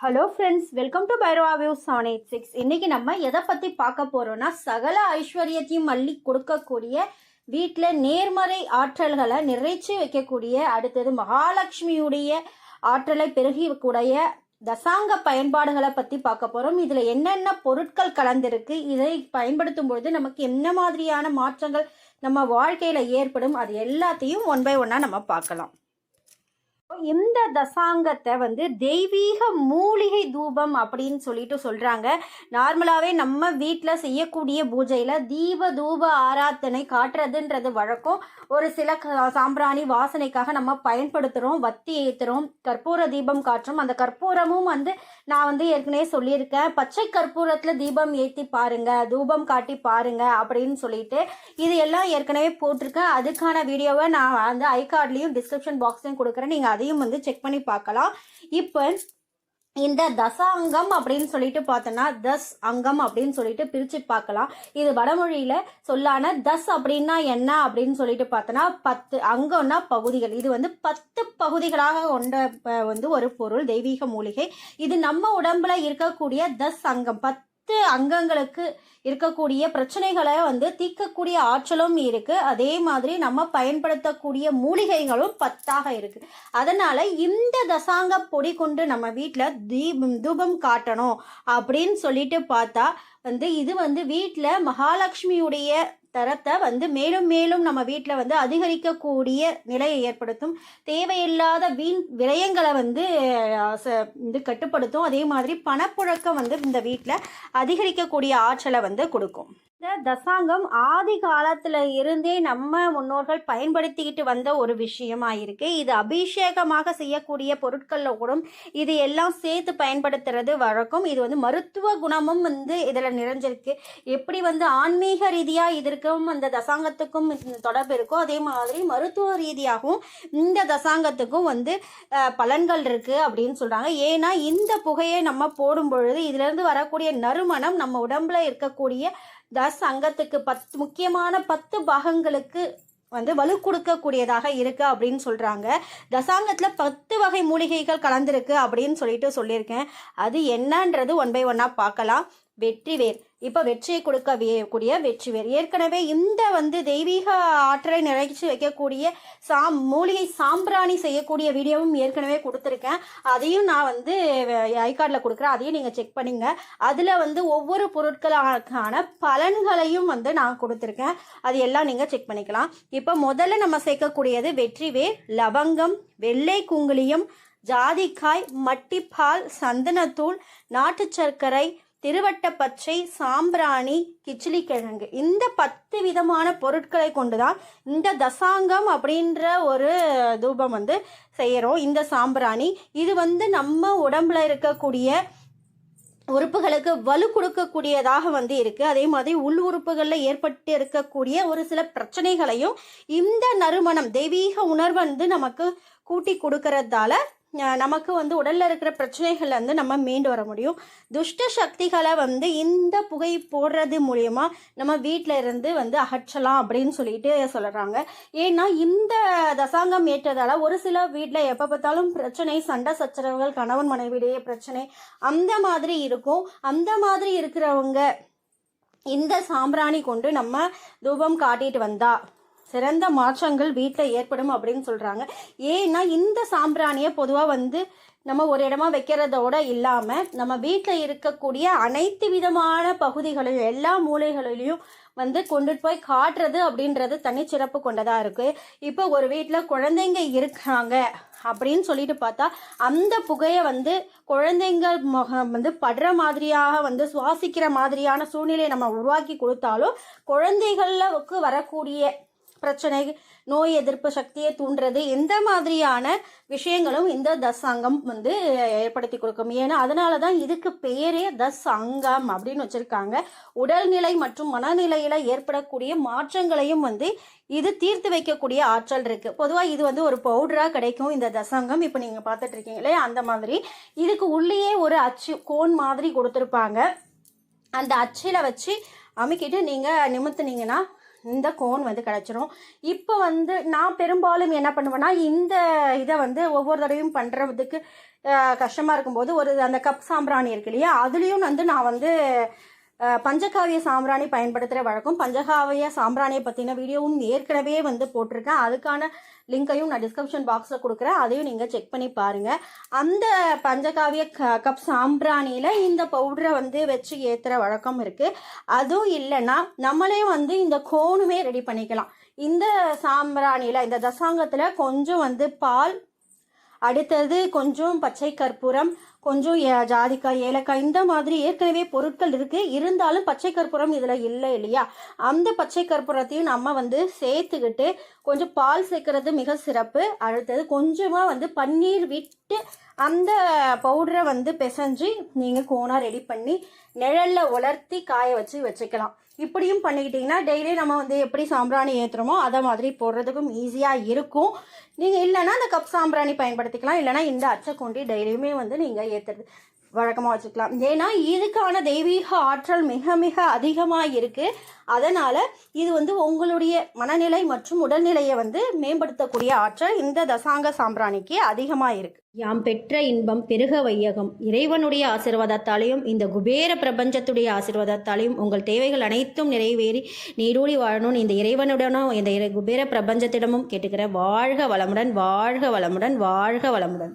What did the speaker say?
Hello friends welcome to Bhairava view seven eight six இன்றைக்கி நம்ம எதை பற்றி பார்க்க போகிறோம்னா சகல ஐஸ்வர்யத்தையும் மல்லி கொடுக்கக்கூடிய வீட்டில் நேர்மறை ஆற்றல்களை நிறைச்சி வைக்கக்கூடிய அடுத்தது மகாலட்சுமியுடைய ஆற்றலை பெருகக்கூடிய தசாங்க பயன்பாடுகளை பற்றி பார்க்க போகிறோம் இதில் என்னென்ன பொருட்கள் கலந்திருக்கு இதை பயன்படுத்தும் பொழுது நமக்கு என்ன மாதிரியான மாற்றங்கள் நம்ம வாழ்க்கையில் ஏற்படும் அது எல்லாத்தையும் ஒன் பை ஒன்னாக நம்ம பார்க்கலாம். இந்த தசாங்கத்தை வந்து தெய்வீக மூலிகை தூபம் அப்படின்னு சொல்லிட்டு சொல்கிறாங்க நார்மலாகவே நம்ம வீட்டில் செய்யக்கூடிய பூஜையில் தீப தூப ஆராத்தனை காட்டுறதுன்றது வழக்கம். ஒரு சில சாம்பிராணி வாசனைக்காக நம்ம பயன்படுத்துகிறோம் வத்தி ஏற்றுறோம் கற்பூர தீபம் காட்டுறோம். அந்த கற்பூரமும் வந்து நான் வந்து ஏற்கனவே சொல்லியிருக்கேன். பச்சை கற்பூரத்தில் தீபம் ஏற்றி பாருங்க தூபம் காட்டி பாருங்க அப்படின்னு சொல்லிட்டு இது எல்லாம் ஏற்கனவே போட்டிருக்கேன். அதுக்கான வீடியோவை நான் வந்து ஐ கார்ட்லேயும் டிஸ்கிரிப்ஷன் பாக்ஸ்லையும் கொடுக்குறேன். நீங்கள் அதையும் வந்து செக் பண்ணி பார்க்கலாம். இப்போ இந்த தச அங்கம் அப்படின்னு சொல்லிட்டு பார்த்தோன்னா தஸ் அங்கம் அப்படின்னு சொல்லிட்டு பிரித்து பார்க்கலாம். இது வடமொழியில் சொல்லான தஸ் அப்படின்னா என்ன அப்படின்னு சொல்லிட்டு பார்த்தோன்னா பத்து அங்கம்னா பகுதிகள். இது வந்து பத்து பகுதிகளாக கொண்ட வந்து ஒரு பொருள் தெய்வீக மூலிகை. இது நம்ம உடம்புல இருக்கக்கூடிய தஸ் அங்கம். பத்து அங்கங்களுக்கு இருக்கக்கூடிய பிரச்சனைகளை வந்து தீர்க்கக்கூடிய ஆற்றலும் இருக்கு. அதே மாதிரி நம்ம பயன்படுத்தக்கூடிய மூலிகைகளும் பத்தாக இருக்கு. அதனால இந்த தசாங்க பொடி கொண்டு நம்ம வீட்டில் தீபம் தூபம் காட்டணும் அப்படின்னு சொல்லிட்டு பார்த்தா வந்து இது வந்து வீட்டில் மகாலட்சுமியுடைய தரத்தை வந்து மேலும் மேலும் நம்ம வீட்டில் வந்து அதிகரிக்கக்கூடிய நிலையை ஏற்படுத்தும். தேவையில்லாத வீண் விரயங்களை வந்து இது கட்டுப்படுத்தும். அதே மாதிரி பணப்புழக்கம் வந்து இந்த வீட்டில் அதிகரிக்கக்கூடிய ஆற்றலை வந்து கொடுக்கும். இந்த தசாங்கம் ஆதி காலத்துல இருந்தே நம்ம முன்னோர்கள் பயன்படுத்திக்கிட்டு வந்த ஒரு விஷயமா இருக்கு இது அபிஷேகமாக செய்யக்கூடிய பொருட்கள்ல கூட இது எல்லாம் சேர்த்து பயன்படுத்துறது வழக்கம். இது வந்து மருத்துவ குணமும் வந்து இதுல நிறைஞ்சிருக்கு. எப்படி வந்து ஆன்மீக ரீதியா இதற்கும் அந்த தசாங்கத்துக்கும் தொடர்பு இருக்கோ அதே மாதிரி மருத்துவ ரீதியாகவும் இந்த தசாங்கத்துக்கும் வந்து பலன்கள் இருக்கு அப்படின்னு சொல்றாங்க. ஏன்னா இந்த புகையை நம்ம போடும் பொழுது இதுல இருந்து வரக்கூடிய நறுமணம் நம்ம உடம்புல இருக்கக்கூடிய தஸ் அங்கத்துக்கு பத்து முக்கியமான பத்து பாகங்களுக்கு வந்து வலு கொடுக்கக்கூடியதாக இருக்கு அப்படின்னு சொல்றாங்க. தசாங்கத்துல பத்து வகை மூலிகைகள் கலந்திருக்கு அப்படின்னு சொல்லிட்டு சொல்லியிருக்கேன். அது என்னன்றது ஒன் பை ஒன்னா பார்க்கலாம். வெற்றிவேர் இப்போ வெற்றியை கொடுக்க கூடிய வெற்றிவேர் ஏற்கனவே இந்த வந்து தெய்வீக ஆற்றலை நிறைச்சி வைக்கக்கூடிய சாம் மூலிகை சாம்பிராணி செய்யக்கூடிய வீடியோவும் ஏற்கனவே கொடுத்துருக்கேன். அதையும் நான் வந்து ஐகார்டில் கொடுக்குறேன். அதையும் நீங்கள் செக் பண்ணுங்க. அதில் வந்து ஒவ்வொரு பொருட்களுக்கான பலன்களையும் வந்து நான் கொடுத்துருக்கேன். அது எல்லாம் நீங்கள் செக் பண்ணிக்கலாம். இப்போ முதல்ல நம்ம சேர்க்கக்கூடியது வெற்றிவேர் லவங்கம் வெள்ளை குங்குலியம் ஜாதிக்காய் மட்டிப்பால் சந்தனத்தூள் நாட்டு சர்க்கரை திருவட்ட பச்சை சாம்பிராணி கிச்சிலி கிழங்கு இந்த பத்து விதமான பொருட்களை கொண்டுதான் இந்த தசாங்கம் அப்படின்ற ஒரு தூபம் வந்து செய்கிறோம் இந்த சாம்பிராணி. இது வந்து நம்ம உடம்புல இருக்கக்கூடிய உறுப்புகளுக்கு வலு கொடுக்கக்கூடியதாக வந்து இருக்குது அதே மாதிரி உள் உறுப்புகளில் ஏற்பட்டு இருக்கக்கூடிய ஒரு சில பிரச்சனைகளையும் இந்த நறுமணம் தெய்வீக உணர்வு வந்து நமக்கு கூட்டி கொடுக்கறதால நமக்கு வந்து உடலில் இருக்கிற பிரச்சனைகள் வந்து நம்ம மீண்டு வர முடியும். துஷ்ட சக்திகளை வந்து இந்த புகை போடுறது மூலயமா நம்ம வீட்டில் இருந்து வந்து அகற்றலாம் அப்படின்னு சொல்லிட்டு சொல்கிறாங்க ஏன்னா இந்த தசாங்கம் ஏற்றதால் ஒரு சில வீட்டில் எப்போ பார்த்தாலும் பிரச்சனை சண்டை சச்சரவுகள் கணவன் மனைவியிடையே பிரச்சனை அந்த மாதிரி இருக்கும். அந்த மாதிரி இருக்கிறவங்க இந்த சாம்பிராணி கொண்டு நம்ம தூபம் காட்டிட்டு வந்தா சிறந்த மாற்றங்கள் வீட்டில் ஏற்படும் அப்படின்னு சொல்கிறாங்க ஏன்னா இந்த சாம்பிராணியை பொதுவாக வந்து நம்ம ஒரு இடமா வைக்கிறதோட இல்லாமல் நம்ம வீட்டில் இருக்கக்கூடிய அனைத்து விதமான பகுதிகளிலும் எல்லா மூலைகளிலையும் வந்து கொண்டுட்டு போய் காட்டுறது அப்படின்றது தனிச்சிறப்பு கொண்டதாக இருக்குது இப்போ ஒரு வீட்டில் குழந்தைங்க இருக்காங்க அப்படின்னு சொல்லிட்டு பார்த்தா அந்த புகையை வந்து குழந்தைங்க முகம் வந்து படுற மாதிரியாக வந்து சுவாசிக்கிற மாதிரியான சூழ்நிலையை நம்ம உருவாக்கி கொடுத்தாலும் குழந்தைகளுக்கு வரக்கூடிய பிரச்சனை நோய் எதிர்ப்பு சக்தியை தூண்டுறது எந்த மாதிரியான விஷயங்களும் இந்த தஸ் அங்கம் வந்து ஏற்படுத்தி கொடுக்கும். ஏன்னா அதனால தான் இதுக்கு பேரே தஸ் அங்கம் அப்படின்னு வச்சுருக்காங்க. உடல்நிலை மற்றும் மனநிலையில் ஏற்படக்கூடிய மாற்றங்களையும் வந்து இது தீர்த்து வைக்கக்கூடிய ஆற்றல் இருக்குது பொதுவாக இது வந்து ஒரு பவுடராக கிடைக்கும் இந்த தசங்கம். இப்போ நீங்கள் பார்த்துட்டு இருக்கீங்க இல்லையா? அந்த மாதிரி. இதுக்கு உள்ளேயே ஒரு அச்சு கோன் மாதிரி கொடுத்துருப்பாங்க. அந்த அச்சில் வச்சு அமுக்கிட்டு நீங்கள் நிமித்துனீங்கன்னா இந்த கோன் வந்து கிடச்சிரும். இப்போ வந்து நான் பெரும்பாலும் என்ன பண்ணுவேன்னா இந்த இதை வந்து ஒவ்வொரு தடவையும் பண்ணுறதுக்கு கஷ்டமாக இருக்கும்போது ஒரு அந்த கப் சாம்பிராணி இருக்கு இல்லையா அதுலேயும் வந்து நான் வந்து பஞ்சகாவிய சாம்பிராணி பயன்படுத்துகிற வழக்கம். பஞ்சகாவிய சாம்பிராணியை பற்றின வீடியோவும் ஏற்கனவே வந்து போட்டிருக்கேன். அதுக்கான லிங்கையும் நான் டிஸ்கிரிப்ஷன் பாக்ஸில் கொடுக்குறேன். அதையும் நீங்கள் செக் பண்ணி பாருங்கள் அந்த பஞ்சகாவிய க கப் சாம்பிராணியில் இந்த பவுடரை வந்து வச்சு ஏற்றுற வழக்கம் இருக்குது அதுவும் இல்லைன்னா நம்மளே வந்து இந்த கோனுமே ரெடி பண்ணிக்கலாம். இந்த சாம்பிராணியில் இந்த தசாங்கத்தில் கொஞ்சம் வந்து பால் அடுத்தது கொஞ்சம் பச்சை கற்பூரம் கொஞ்சம் ஏ- ஜாதிக்காய் ஏலக்காய் இந்த மாதிரி ஏற்கனவே பொருட்கள் இருக்கு. இருந்தாலும் பச்சை கற்பூரம் இதில் இல்லை இல்லையா? அந்த பச்சை கற்பூரத்தையும் நம்ம வந்து சேர்த்துக்கிட்டு கொஞ்சம் பால் சேர்க்கறது மிக சிறப்பு. அடுத்தது கொஞ்சமாக வந்து பன்னீர் விட்டு அந்த பவுடரை வந்து பிசைஞ்சு நீங்கள் கோனாக ரெடி பண்ணி நிழலில் உலர்த்தி காய வச்சு வச்சுக்கலாம். இப்படியும் பண்ணிக்கிட்டிங்கன்னா டெய்லி நம்ம வந்து எப்படி சாம்பிராணி ஏற்றுறோமோ அதை மாதிரி போடுறதுக்கும் ஈஸியாக இருக்கும். நீங்கள் இல்லைன்னா அந்த கப் சாம்பிராணி பயன்படுத்திக்கலாம். இல்லைன்னா இந்த அச்சை கொண்டு டெய்லியுமே வந்து நீங்கள் ஏற்றுறது வழக்கமாக வச்சுக்கலாம். ஏன்னா இதுக்கான தெய்வீக ஆற்றல் மிக மிக அதிகமாக இருக்குது அதனால் இது வந்து உங்களுடைய மனநிலை மற்றும் உடல்நிலையை வந்து மேம்படுத்தக்கூடிய ஆற்றல் இந்த தசாங்க சாம்பிராணிக்கு அதிகமாக இருக்குது யாம் பெற்ற இன்பம் பெருக வையகம். இறைவனுடைய ஆசீர்வாதத்தாலையும் இந்த குபேர பிரபஞ்சத்துடைய ஆசீர்வாதத்தாலையும் உங்கள் தேவைகள் அனைத்தும் நிறைவேறி நீடூழி வாழணும்னு இந்த இறைவனுடனும் இந்த இறை குபேர பிரபஞ்சத்திடமும் கேட்டுக்கிற வாழ்க வளமுடன் வாழ்க வளமுடன் வாழ்க வளமுடன்.